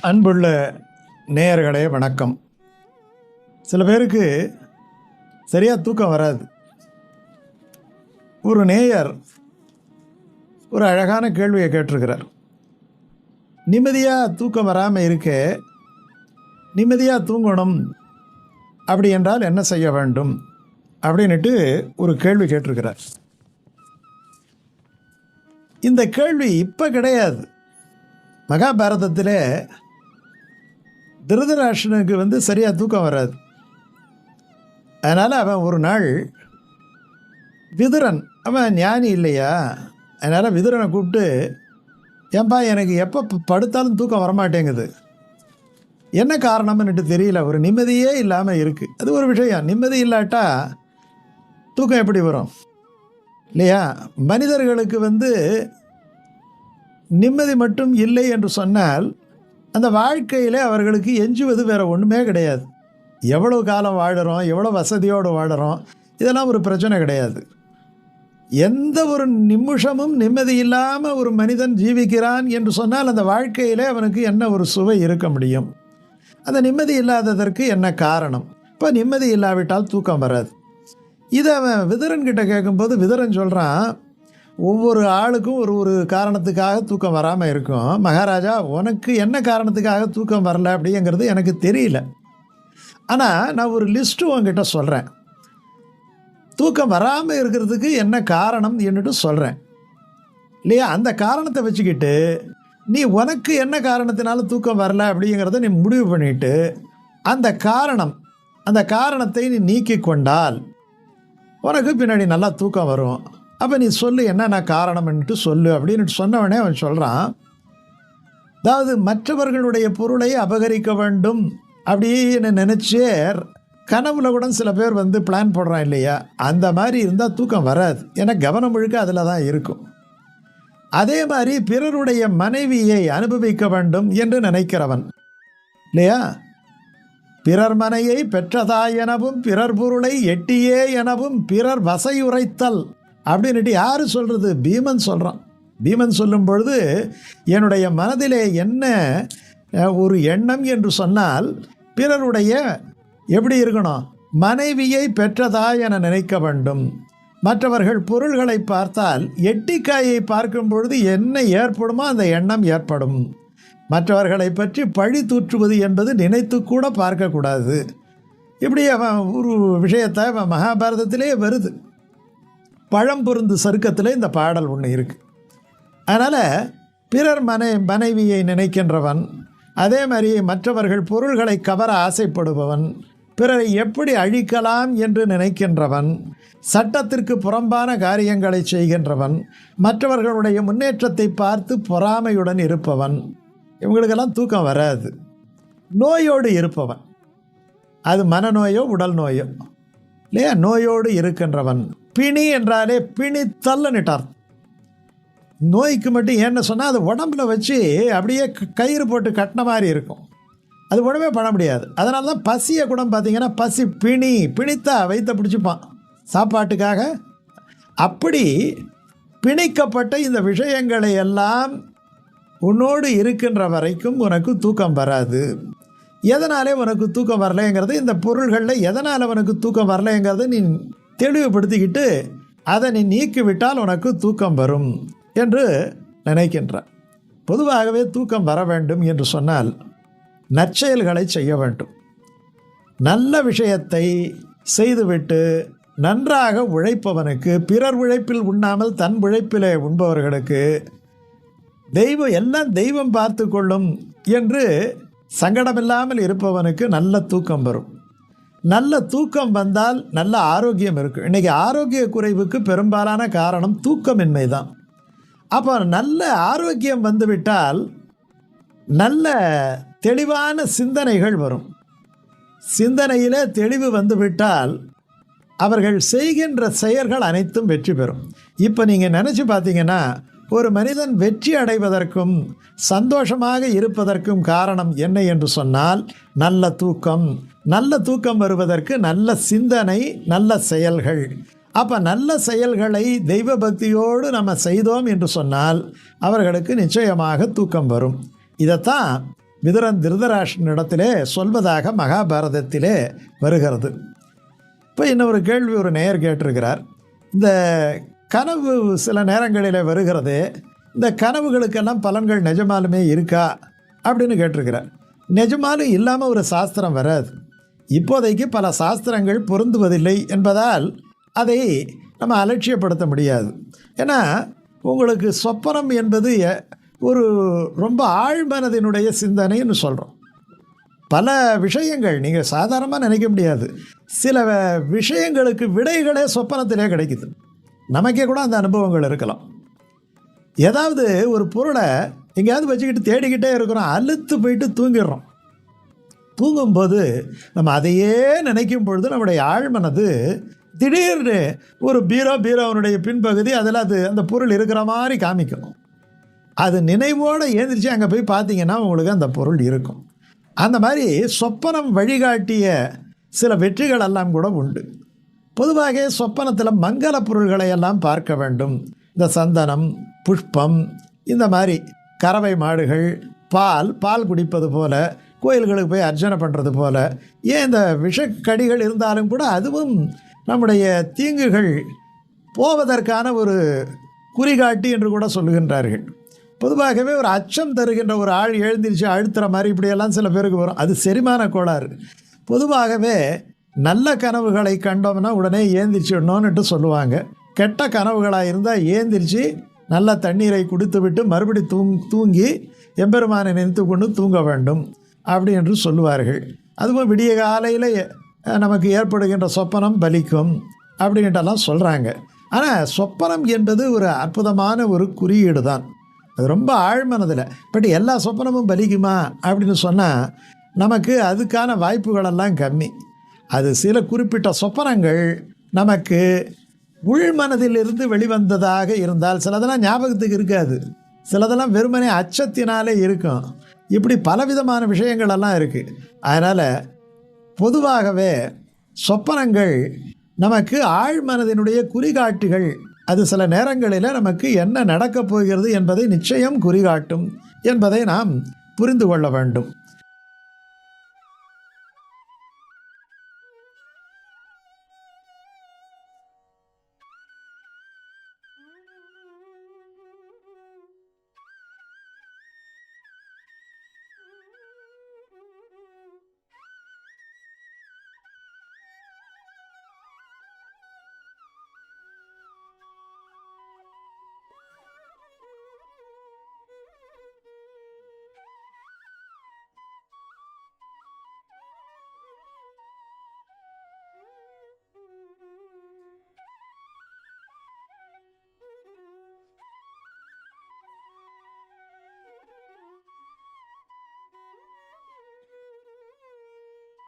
அன்புள்ள நேயர்களே வணக்கம். சில பேருக்கு சரியாக தூக்கம் வராது. ஒரு நேயர் ஒரு அழகான கேள்வியை கேட்டிருக்கிறார். நிம்மதியாக தூக்கம் வராமல் இருக்க நிம்மதியாக தூங்கணும் அப்படி என்றால் என்ன செய்ய வேண்டும்? அப்படின்னுட்டு ஒரு கேள்வி கேட்டிருக்கிறார். இந்த கேள்வி இப்போ கிடையாது. மகாபாரதத்தில் திருதராஷனுக்கு வந்து சரியாக தூக்கம் வராது. அதனால் அவன் ஒரு நாள் விதுரன் அவன் ஞானி இல்லையா? அதனால் விதுரனை கூப்பிட்டு ஏன்பா எனக்கு எப்போ படுத்தாலும் தூக்கம் வரமாட்டேங்குது. என்ன காரணம்னுட்டு தெரியல. ஒரு நிம்மதியே இல்லாமல் இருக்குது அது ஒரு விஷயம். நிம்மதி இல்லாட்டா தூக்கம் எப்படி வரும்? இல்லையா? மனிதர்களுக்கு வந்து நிம்மதி மட்டும் இல்லை என்று சொன்னால் அந்த வாழ்க்கையில் அவர்களுக்கு எஞ்சுவது வேறு ஒன்றுமே கிடையாது. எவ்வளோ காலம் வாழுறோம் எவ்வளோ வசதியோடு வாழுறோம் இதெல்லாம் ஒரு பிரச்சனை கிடையாது. எந்த ஒரு நிமிஷமும் நிம்மதி இல்லாமல் ஒரு மனிதன் ஜீவிக்கிறான் என்று சொன்னால் அந்த வாழ்க்கையில் அவனுக்கு என்ன ஒரு சுவை இருக்க முடியும்? அந்த நிம்மதி இல்லாததற்கு என்ன காரணம்? இப்போ நிம்மதி இல்லாவிட்டால் தூக்கம் வராது. இதை அவன் விதுரன் கிட்ட கேட்கும்போது விதரன் சொல்கிறான் ஒவ்வொரு ஆளுக்கும் ஒரு ஒரு காரணத்துக்காக தூக்கம் வராமல் இருக்கும். மகாராஜா உனக்கு என்ன காரணத்துக்காக தூக்கம் வரல அப்படிங்கிறது எனக்கு தெரியல. ஆனால் நான் ஒரு லிஸ்ட்டு உங்ககிட்ட சொல்கிறேன் தூக்கம் வராமல் இருக்கிறதுக்கு என்ன காரணம் என்னட்டு சொல்கிறேன் இல்லையா? அந்த காரணத்தை வச்சுக்கிட்டு நீ உனக்கு என்ன காரணத்தினால தூக்கம் வரல அப்படிங்கிறத நீ முடிவு பண்ணிட்டு அந்த காரணம் அந்த காரணத்தை நீ நீக்கி கொண்டால் உனக்கு பின்னாடி நல்லா தூக்கம் வரும். அப்போ நீ சொல்லு என்னென்ன காரணம்ன்ட்டு சொல்லு அப்படின்னு சொன்னவனே அவன் சொல்கிறான் அதாவது மற்றவர்களுடைய பொருளை அபகரிக்க வேண்டும் அப்படின்னு நினச்சே கனவுல கூட சில பேர் வந்து பிளான் போடுறான் இல்லையா? அந்த மாதிரி இருந்தால் தூக்கம் வராது. ஏன்னா கவனம் முழுக்க அதில் தான் இருக்கும். அதே மாதிரி பிறருடைய மனைவியை அனுபவிக்க வேண்டும் என்று நினைக்கிறவன். இல்லையா? பிறர் மனையை பெற்றதா எனவும் பிறர் பொருளை எட்டியே எனவும் பிறர் வசையுரைத்தல். அப்படின்னுட்டு யார் சொல்கிறது பீமன் சொல்கிறான் பீமன் சொல்லும் பொழுது என்னுடைய மனதிலே என்ன ஒரு எண்ணம் என்று சொன்னால் பிறருடைய எப்படி இருக்கணும்? மனைவியை பெற்றதா என நினைக்க வேண்டும். மற்றவர்கள் பொருள்களை பார்த்தால் எட்டிக்காயை பார்க்கும் பொழுது என்ன ஏற்படுமோ அந்த எண்ணம் ஏற்படும். மற்றவர்களை பற்றி பழி தூற்றுவது என்பது நினைத்து கூட பார்க்கக்கூடாது. இப்படி அவன் ஒரு விஷயத்தை அவன் மகாபாரதத்திலே வருது. பழம்பொருந்து சருக்கத்தில் இந்த பாடல் ஒன்று இருக்குது அதனால் பிறர் மனை மனைவியை நினைக்கின்றவன் அதே மாதிரி மற்றவர்கள் பொருள்களை கவர ஆசைப்படுபவன் பிறரை எப்படி அழிக்கலாம் என்று நினைக்கின்றவன் சட்டத்திற்கு புறம்பான காரியங்களை செய்கின்றவன் மற்றவர்களுடைய முன்னேற்றத்தை பார்த்து பொறாமையுடன் இருப்பவன். இவங்களுக்கெல்லாம் தூக்கம் வராது. நோயோடு இருப்பவன். அது மனநோயோ உடல் நோயோ. இல்லையா? நோயோடு இருக்கின்றவன். பிணி என்றாலே பிணி தள்ளனிட்டார் நோய்க்கு மட்டும் ஏன்னு சொன்னால் அது உடம்புல வச்சு அப்படியே க- கயிறு போட்டு கட்டின மாதிரி இருக்கும். அது ஒன்றுமே பண்ண முடியாது. அதனால தான் பசியை கூட பார்த்தீங்கன்னா பசி பிணி பிணித்தா வைத்த பிடிச்சிப்பான். சாப்பாட்டுக்காக. அப்படி பிணிக்கப்பட்ட இந்த விஷயங்களை எல்லாம் உன்னோடு இருக்கின்ற வரைக்கும் உனக்கு தூக்கம் வராது. எதனாலே உனக்கு தூக்கம் வரலைங்கிறது இந்த பொருள்களில் எதனால் உனக்கு தூக்கம் வரலைங்கிறது நீ தெளிவுபடுத்திக்கிட்டு அதை நீ நீக்கிவிட்டால் உனக்கு தூக்கம் வரும் என்று நினைக்கின்றார். பொதுவாகவே தூக்கம் வர வேண்டும் என்று சொன்னால் நற்செயல்களை செய்ய வேண்டும். நல்ல விஷயத்தை செய்துவிட்டு நன்றாக உழைப்பவனுக்கு பிறர் உழைப்பில் உண்ணாமல் தன் உழைப்பிலே உண்பவர்களுக்கு தெய்வம் எல்லாம் தெய்வம் பார்த்து கொள்ளும் என்று சங்கடமில்லாமல் இருப்பவனுக்கு நல்ல தூக்கம் வரும். நல்ல தூக்கம் வந்தால் நல்ல ஆரோக்கியம் இருக்கும். இன்றைக்கி ஆரோக்கிய குறைவுக்கு பெரும்பாலான காரணம் தூக்கமின்மை தான் அப்போ நல்ல ஆரோக்கியம் வந்துவிட்டால் நல்ல தெளிவான சிந்தனைகள் வரும். சிந்தனையிலே தெளிவு வந்துவிட்டால் அவர்கள் செய்கின்ற செயல்கள் அனைத்தும் வெற்றி பெறும். இப்போ நீங்கள் நினச்சி பார்த்தீங்கன்னா ஒரு மனிதன் வெற்றி அடைவதற்கும் சந்தோஷமாக இருப்பதற்கும் காரணம் என்ன என்று சொன்னால் நல்ல தூக்கம். நல்ல தூக்கம் வருவதற்கு நல்ல சிந்தனை நல்ல செயல்கள். அப்போ நல்ல செயல்களை தெய்வ பக்தியோடு நம்ம செய்தோம் என்று சொன்னால் அவர்களுக்கு நிச்சயமாக தூக்கம் வரும். இதைத்தான் விதுரன் திருதராஷ்டனிடத்திலே சொல்வதாக மகாபாரதத்திலே வருகிறது. இப்போ இன்னொரு கேள்வி ஒரு நேயர் கேட்டிருக்கிறார். இந்த கனவு சில நேரங்களில் வருகிறது. இந்த கனவுகளுக்கெல்லாம் பலன்கள் நிஜமாலுமே இருக்கா? அப்படின்னு கேட்டிருக்கிறார். நிஜமாலும் இல்லாமல் ஒரு சாஸ்திரம் வராது. இப்போதைக்கு பல சாஸ்திரங்கள் பொருந்துவதில்லை என்பதால் அதை நம்ம அலட்சியப்படுத்த முடியாது. ஏன்னா உங்களுக்கு சொப்பனம் என்பது ஒரு ரொம்ப ஆழ்மனதினுடைய சிந்தனைன்னு சொல்கிறோம் பல விஷயங்கள் நீங்கள் சாதாரணமாக நினைக்க முடியாது. சில விஷயங்களுக்கு விடைகளே சொப்பனத்திலே கிடைக்குது. நமக்கே கூட அந்த அனுபவங்கள் இருக்கலாம். ஏதாவது ஒரு பொருளை எங்கேயாவது வச்சுக்கிட்டு தேடிக்கிட்டே இருக்கிறோம் அழுத்து போயிட்டு தூங்கிடுறோம். தூங்கும்போது நம்ம அதையே நினைக்கும் பொழுது நம்முடைய ஆழ்மனது திடீர்னு ஒரு பீரோ பீரோவனுடைய பின்பகுதி அதில் அது அந்த பொருள் இருக்கிற மாதிரி காமிக்கும். அது நினைவோடு ஏந்திரிச்சு அங்கே போய் பார்த்தீங்கன்னா உங்களுக்கு அந்த பொருள் இருக்கும். அந்த மாதிரி சொப்பனம் வழிகாட்டிய சில வெற்றிகள் எல்லாம் கூட உண்டு. பொதுவாக சொப்பனத்தில் மங்கள பொருள்களை எல்லாம் பார்க்க வேண்டும். இந்த சந்தனம் புஷ்பம் இந்த மாதிரி கறவை மாடுகள் பால் பால் குடிப்பது போல கோயில்களுக்கு போய் அர்ச்சனை பண்ணுறது போல ஏன் இந்த விஷக்கடிகள் இருந்தாலும் கூட அதுவும் நம்முடைய தீங்குகள் போவதற்கான ஒரு குறிகாட்டி என்று கூட சொல்லுகின்றார்கள். பொதுவாகவே ஒரு அச்சம் தருகின்ற ஒரு ஆள் எழுந்திருச்சு அழுத்துற மாதிரி இப்படியெல்லாம் சில பேருக்கு வரும். அது செரிமான கோளாறு. பொதுவாகவே நல்ல கனவுகளை கண்டோம்னா உடனே ஏந்திரிச்சிடணும்னுட்டு சொல்லுவாங்க. கெட்ட கனவுகளாக இருந்தால் ஏந்திரிச்சு நல்ல தண்ணீரை குடித்து விட்டு மறுபடி தூங் தூங்கி எம்பெருமானை நினைத்து கொண்டு தூங்க வேண்டும் அப்படி என்று சொல்லுவார்கள். அதுவும் விடிய காலையில் நமக்கு ஏற்படுகின்ற சொப்பனம் பலிக்கும் அப்படின்ட்டெல்லாம் சொல்கிறாங்க ஆனால் சொப்பனம் என்பது ஒரு அற்புதமான ஒரு குறியீடு தான். அது ரொம்ப ஆழ்மனதில் பட் எல்லா சொப்பனமும் பலிக்குமா? அப்படின்னு சொன்னால் நமக்கு அதுக்கான வாய்ப்புகளெல்லாம் கம்மி. அது சில குறிப்பிட்ட சொப்பனங்கள் நமக்கு உள்மனதிலிருந்து வெளிவந்ததாக இருந்தால் சிலதெல்லாம் ஞாபகத்துக்கு இருக்காது. சிலதெல்லாம் வெறுமனே அச்சத்தினாலே இருக்கும். இப்படி பலவிதமான விஷயங்கள் எல்லாம் இருக்குது அதனால் பொதுவாகவே சொப்பனங்கள் நமக்கு ஆழ்மனதினுடைய குறிகாட்டுகள். அது சில நேரங்களில் நமக்கு என்ன நடக்கப் போகிறது என்பதை நிச்சயம் குறிகாட்டும் என்பதை நாம் புரிந்து கொள்ள வேண்டும்.